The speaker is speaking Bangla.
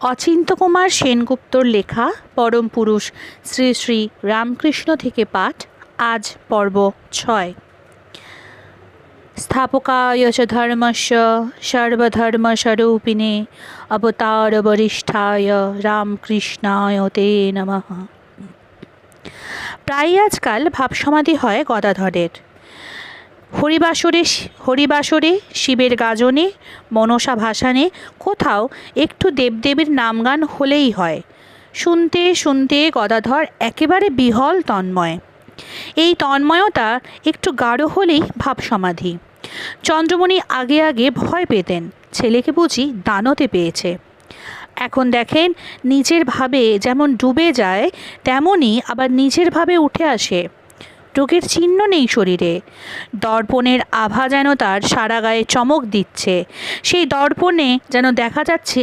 অচিন্ত্যকুমার সেনগুপ্তর লেখা পরম পুরুষ শ্রী শ্রী রামকৃষ্ণ থেকে পাঠ আজ পর্ব ছয়। স্থাপকায় চ ধর্মস্য সর্বধর্মস্বরূপিণে অবতার বরিষ্ঠায় রামকৃষ্ণায় তে নমঃ। প্রায়ই আজকাল ভাবসমাধি হয় গদাধরের। হরিবাসরে হরিবাসরে, শিবের গাজনে, মনসা ভাসানে, কোথাও একটু দেবদেবীর নামগান হলেই হয়। শুনতে শুনতে গদাধর একেবারে বিহল তন্ময়। এই তন্ময়তা একটু গাঢ় হলেই ভাবসমাধি। চন্দ্রমণি আগে আগে ভয় পেতেন, ছেলেকে বুঝি দানতে পেয়েছে। এখন দেখেন, নিজের ভাবে যেমন ডুবে যায়, তেমনই আবার নিজের ভাবে উঠে আসে। রোগের চিহ্ন নেই শরীরে। দর্পণের আভা যেন তার সারা গায়ে চমক দিচ্ছে। সেই দর্পণে যেন দেখা যাচ্ছে